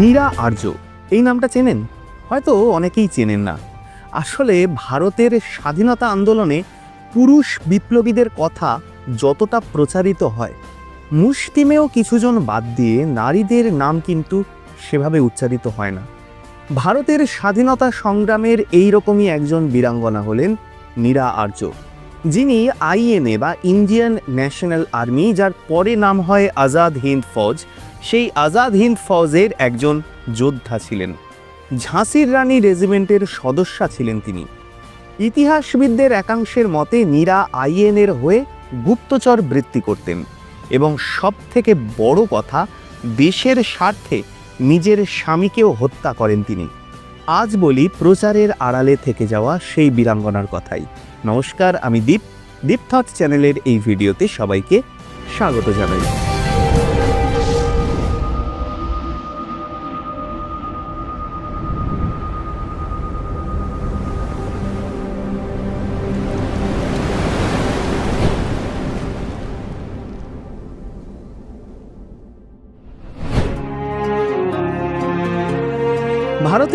মীরা আর্য, এই নামটা চেনেন? হয়তো অনেকেই চেনেন না। আসলে ভারতের স্বাধীনতা আন্দোলনে পুরুষ বিপ্লবীদের কথা যতটা প্রচারিত হয়, মুষ্টিমেয় কিছুজন বাদ দিয়ে নারীদের নাম কিন্তু সেভাবে উচ্চারিত হয় না। ভারতের স্বাধীনতা সংগ্রামের এই রকমই একজন বীরাঙ্গনা হলেন মীরা আর্য, যিনি আইএনএ বা ইন্ডিয়ান ন্যাশনাল আর্মি, যার পরে নাম হয় আজাদ হিন্দ ফৌজ সেই আজাদ হিন্দ ফৌজের একজন যোদ্ধা ছিলেন। ঝাঁসির রানী রেজিমেন্টের সদস্যা ছিলেন তিনি। ইতিহাসবিদদের একাংশের মতে মীরা আইএনএর হয়ে গুপ্তচর বৃত্তি করতেন এবং সব থেকে বড় কথা, দেশের স্বার্থে নিজের স্বামীকেও হত্যা করেন তিনি। আজ বলি প্রচারের আড়ালে থেকে যাওয়া সেই বীরাঙ্গনার কথাই। নমস্কার, আমি দীপ। দীপ থট চ্যানেলের এই ভিডিওতে সবাইকে স্বাগত জানাই।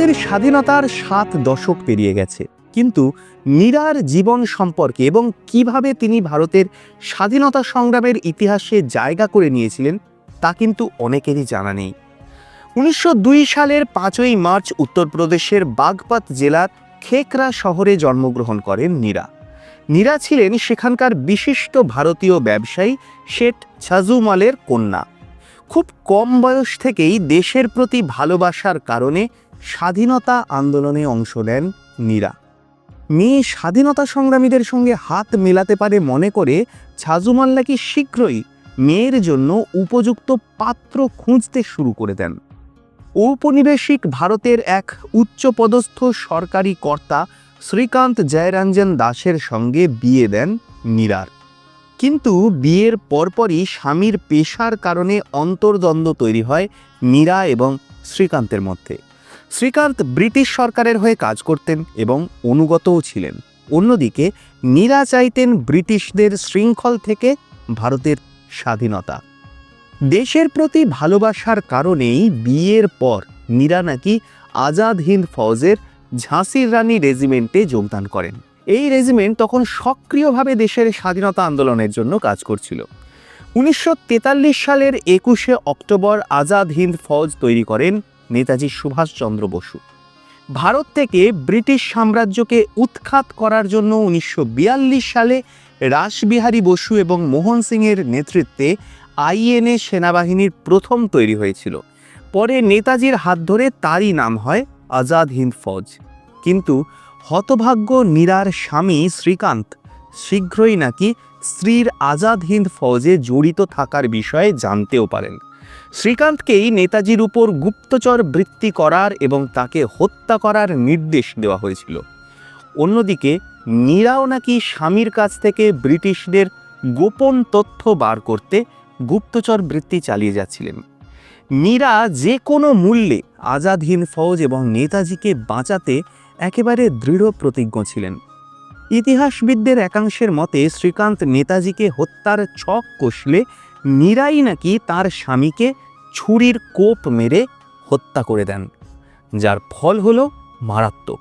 ভারতের স্বাধীনতার সাত দশক পেরিয়ে গেছে। কিন্তু মীরার জীবন সম্পর্কে এবং কীভাবে তিনি ভারতের স্বাধীনতা সংগ্রামের ইতিহাসে জায়গা করে নিয়েছিলেন, তা কিন্তু অনেকেরই জানা নেই। উনিশশো দুই সালের পাঁচই মার্চ উত্তরপ্রদেশের বাগপাত জেলার খেকরা শহরে জন্মগ্রহণ করেন নীরা নীরা ছিলেন সেখানকার বিশিষ্ট ভারতীয় ব্যবসায়ী শেঠ ছাজুমালের কন্যা। খুব কম বয়স থেকেই দেশের প্রতি ভালোবাসার কারণে স্বাধীনতা আন্দোলনে অংশ নেন নীরা মেয়ে স্বাধীনতা সংগ্রামীদের সঙ্গে হাত মেলাতে পারে মনে করে ছাজুমাল নাকি শীঘ্রই মেয়ের জন্য উপযুক্ত পাত্র খুঁজতে শুরু করে দেন। ঔপনিবেশিক ভারতের এক উচ্চপদস্থ সরকারি কর্তা শ্রীকান্ত জয়রঞ্জন দাসের সঙ্গে বিয়ে দেন মীরার। কিন্তু বিয়ের পরপরই স্বামীর পেশার কারণে অন্তর্দ্বন্দ্ব তৈরি হয় মীরা এবং শ্রীকান্তের মধ্যে। শ্রীকান্ত ব্রিটিশ সরকারের হয়ে কাজ করতেন এবং অনুগতও ছিলেন। অন্যদিকে মীরা চাইতেন ব্রিটিশদের শৃঙ্খল থেকে ভারতের স্বাধীনতা। দেশের প্রতি ভালোবাসার কারণেই বিয়ের পর মীরা নাকি আজাদ হিন্দ ফৌজের ঝাঁসির রানী রেজিমেন্টে যোগদান করেন। এই রেজিমেন্ট তখন সক্রিয়ভাবে দেশের স্বাধীনতা আন্দোলনের জন্য কাজ করছিল। উনিশশো তেতাল্লিশ সালের একুশে অক্টোবর আজাদ হিন্দ ফৌজ তৈরি করেন নেতাজি সুভাষচন্দ্র বসু। ভারত থেকে ব্রিটিশ সাম্রাজ্যকে উৎখাত করার জন্য উনিশশো বিয়াল্লিশ সালে রাসবিহারী বসু এবং মোহন সিংয়ের নেতৃত্বে আইএনএ সেনাবাহিনীর প্রথম তৈরি হয়েছিল। পরে নেতাজির হাত ধরে তারই নাম হয় আজাদ হিন্দ ফৌজ। কিন্তু হতভাগ্য নীরার স্বামী শ্রীকান্ত শীঘ্রই নাকি স্ত্রীর আজাদ হিন্দ ফৌজে জড়িত থাকার বিষয়ে জানতেও পারেন। শ্রীকান্তকেই নেতাজির উপর গুপ্তচর বৃত্তি করার এবং তাকে হত্যা করার নির্দেশ দেওয়া হয়েছিল। অন্যদিকে নীরাও নাকি স্বামীর কাছ থেকে ব্রিটিশদের গোপন তথ্য বার করতে গুপ্তচর বৃত্তি চালিয়ে যাচ্ছিলেন। মীরা যে কোনো মূল্যে আজাদ হিন্দ ফৌজ এবং নেতাজিকে বাঁচাতে একেবারে দৃঢ় প্রতিজ্ঞ ছিলেন। ইতিহাসবিদদের একাংশের মতে শ্রীকান্ত নেতাজিকে হত্যার ছক কষলে মীরাই নাকি তার স্বামীকে ছুরির কোপ মেরে হত্যা করে দেন, যার ফল হলো মারাত্মক।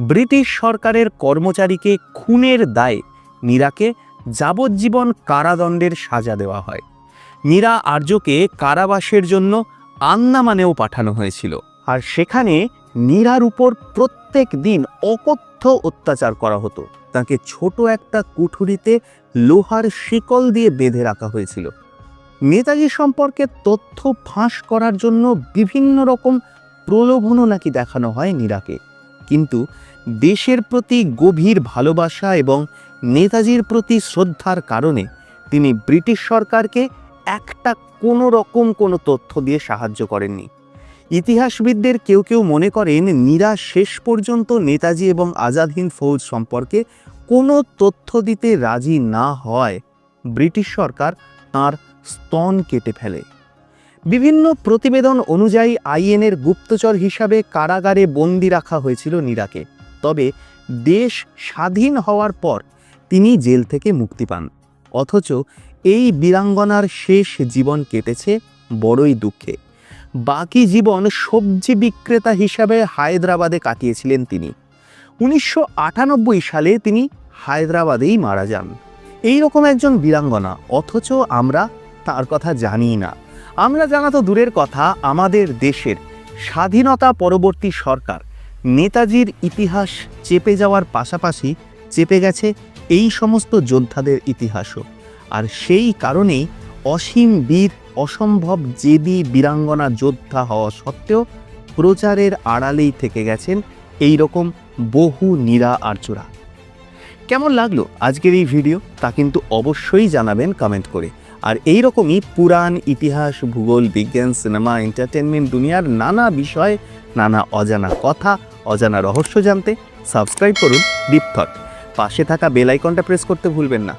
ব্রিটিশ সরকারের কর্মচারীকে খুনের দায়ে মীরাকে যাবজ্জীবন কারাদণ্ডের সাজা দেওয়া হয়। মীরা আর্যকে কারাবাসের জন্য আন্দামানেও পাঠানো হয়েছিল। আর সেখানে নীরার উপর প্রত্যেক দিন অকথ্য অত্যাচার করা হতো। তাকে ছোট একটা কুঠুরিতে লোহার শিকল দিয়ে বেঁধে রাখা হয়েছিল। নেতাজি সম্পর্কে তথ্য ফাঁস করার জন্য বিভিন্ন রকম প্রলোভনও নাকি দেখানো হয় নীরাকে। কিন্তু দেশের প্রতি গভীর ভালোবাসা এবং নেতাজির প্রতি শ্রদ্ধার কারণে তিনি ব্রিটিশ সরকারকে একটা কোনো রকম কোনো তথ্য দিয়ে সাহায্য করেননি। ইতিহাসবিদদের কেউ কেউ মনে করেন নীরা শেষ পর্যন্ত নেতাজি এবং আজাদ হিন্দ ফৌজ সম্পর্কে কোনো তথ্য দিতে রাজি না হয়। ব্রিটিশ সরকার তার স্তন কেটে ফেলে। বিভিন্ন প্রতিবেদন অনুযায়ী আইএনের গুপ্তচর হিসাবে কারাগারে বন্দি রাখা হয়েছিল নীরাকে। তবে দেশ স্বাধীন হওয়ার পর তিনি জেল থেকে মুক্তি পান। অথচ এই বীরাঙ্গনার শেষ জীবন কেটেছে বড়ই দুঃখে। বাকি জীবন সবজি বিক্রেতা হিসাবে হায়দ্রাবাদে কাটিয়েছিলেন তিনি। উনিশশো আটানব্বই সালে তিনি হায়দ্রাবাদেই মারা যান। এই রকম একজন বীরাঙ্গনা, অথচ আমরা তার কথা জানি না। আমরা জানা তো দূরের কথা, আমাদের দেশের স্বাধীনতা পরবর্তী সরকার নেতাজির ইতিহাস চেপে যাওয়ার পাশাপাশি চেপে গেছে এই সমস্ত যোদ্ধাদের ইতিহাসও। আর সেই কারণেই অসীম বীর, অসম্ভব জেদি, বীরাঙ্গনা যোদ্ধা হওয়া সত্ত্বেও প্রচারের আড়ালেই থেকে গেছেন এই রকম বহু নীরা আর্যরা কেমন লাগল আজকের এই ভিডিও তা কিন্তু অবশ্যই জানাবেন কমেন্ট করে। আর এই রকমই পুরাণ, ইতিহাস, ভূগোল, বিজ্ঞান, সিনেমা, এন্টারটেনমেন্ট দুনিয়ার নানা বিষয়, নানা অজানা কথা, অজানা রহস্য জানতে সাবস্ক্রাইব করুন ডিপথট পাশে থাকা বেল আইকনটা প্রেস করতে ভুলবেন না।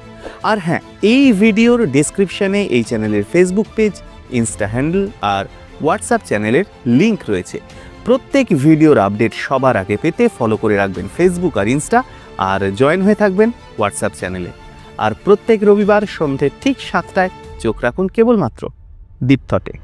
আর হ্যাঁ এই ভিডিওর ডেসক্রিপশনে এই চ্যানেলের ফেসবুক পেজ ইনস্টা হ্যান্ডেল আর হোয়াটসঅ্যাপ চ্যানেলের লিংক রয়েছে। প্রত্যেক ভিডিওর আপডেট সবার আগে পেতে ফলো করে রাখবেন ফেসবুক আর ইনস্টা আর জয়েন হয়ে থাকবেন হোয়াটসঅ্যাপ চ্যানেলে। আর প্রত্যেক রবিবার সন্ধ্যে ঠিক সাতটায় চোখ রাখুন কেবলমাত্র দীপথটে